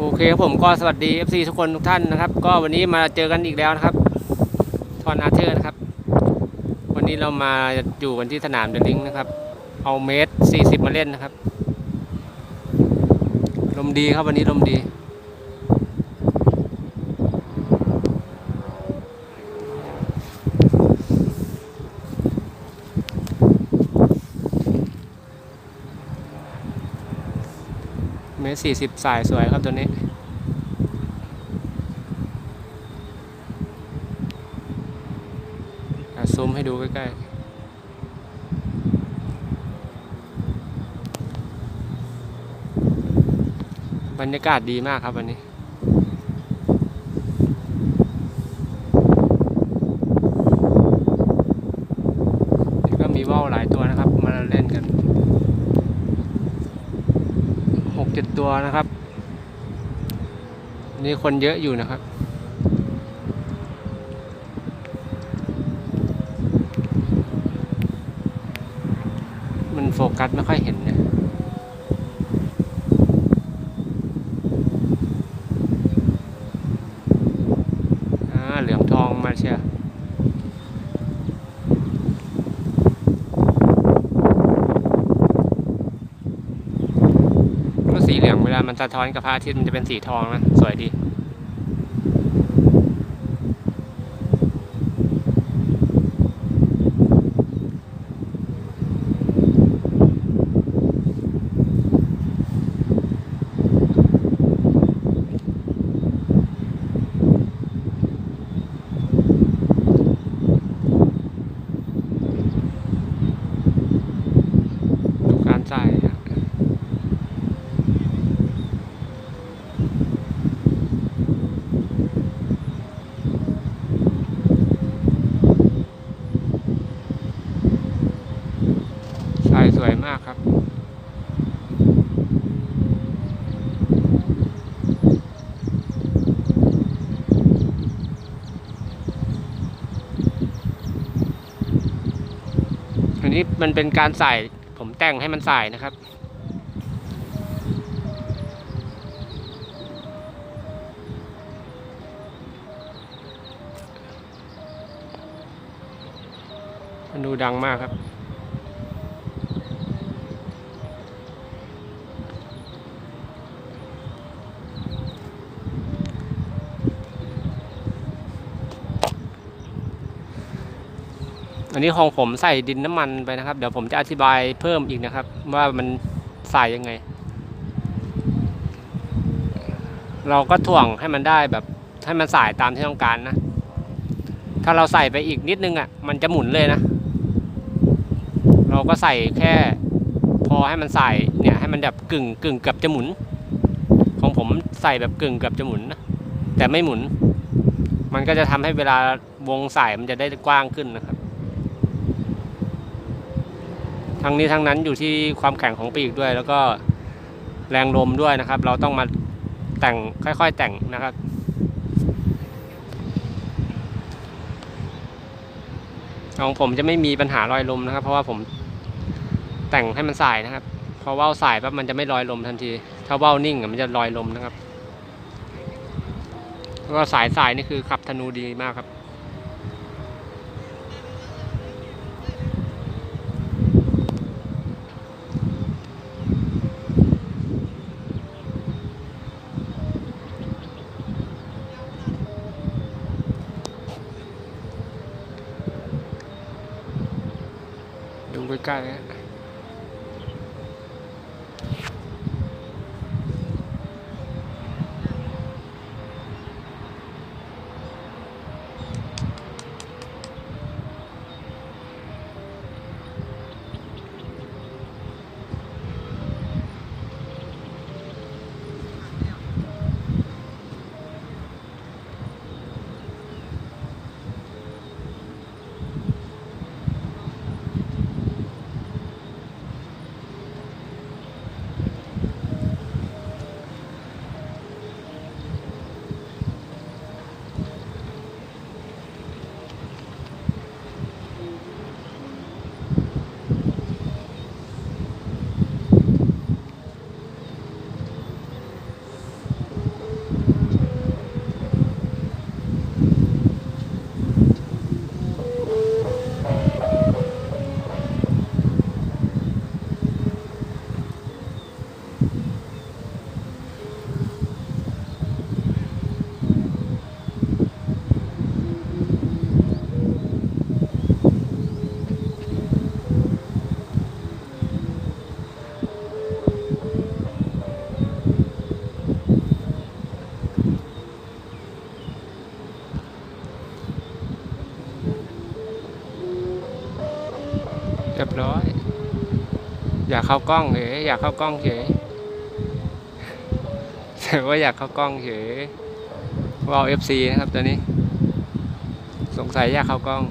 โอเคครับผมก็สวัสดี FC ทุกคนทุกท่านนะครับ ก็วันนี้มาเจอกันอีกแล้วนะครับ ทอนอาเธอร์นะครับ วันนี้เรามาอยู่กันที่สนามเดลิงนะครับ เอาเมตร40 มาเล่นนะครับ ลมดีครับวันนี้ลมดี ตร40สายสวยครับตัวนี้ ซูมให้ดูใกล้ๆบรรยากาศดีมากครับวันนี้ ก็มีว่าวหลายตัวนะครับ มาเล่นกัน จ็ดตัวนะครับ นี่คนเยอะอยู่นะครับ มันโฟกัสไม่ค่อยเห็นเนี่ยอ่าเหลืองทองมาเชียร์ก็สี เหลืองเวลามันสะท้อนกับพระอาทิตย์มันจะเป็นสีทองนะ สวยดีการใส่อะใส่สวยมากครับ อั นี้มันเป็นการใส่ผมแต่งให้มันใส่นะครับ มันดูดังมากครับ อันนี้ของผมใส่ดินน้ำมันไปนะครับ เดี๋ยวผมจะอธิบายเพิ่มอีกนะครับ ว่ามันใส่ยังไง เราก็ถ่วงให้มันได้แบบให้มันใสายตามที่ต้องการนะ ถ้าเราใส่ไปอีกนิดนึงอะ มันจะหมุนเลยนะ เราก็ใส่แค่ พอให้มันใส่เนี่ยให้มันแบบกึ่งกึ่งเกือบจะหมุน ของผมใส่แบบกึ่งเกือบจะหมุนนะแต่ไม่หมุน มันก็จะทำให้เวลาวงสายมันจะได้กว้างขึ้นนะครับ ทั้งนี้ทั้งนั้นอยู่ที่ความแข็งของปีกด้วย แล้วก็แรงลมด้วยนะครับ เราต้องมาแต่งค่อย ๆ แต่งนะครับของผมจะไม่มีปัญหาลอยลมนะครับ เพราะว่าผมแต่งให้มันสายนะครับพอว่าวสายปั๊บมันจะไม่ลอยลมทันที ถ้าว่าวนิ่งมันจะลอยลมนะครับแล้วก็สายสายนี่คือขับธนูดีมากครับ ดูใเรียบร้อย อยากเข้ากล้องเฉยอยากเข้ากล้องเฉยแต่ว่าอยากเข้ากล้องเฉยว่าเอฟซีนะครับตอนนี้ สงสัยอยากเข้ากล้อง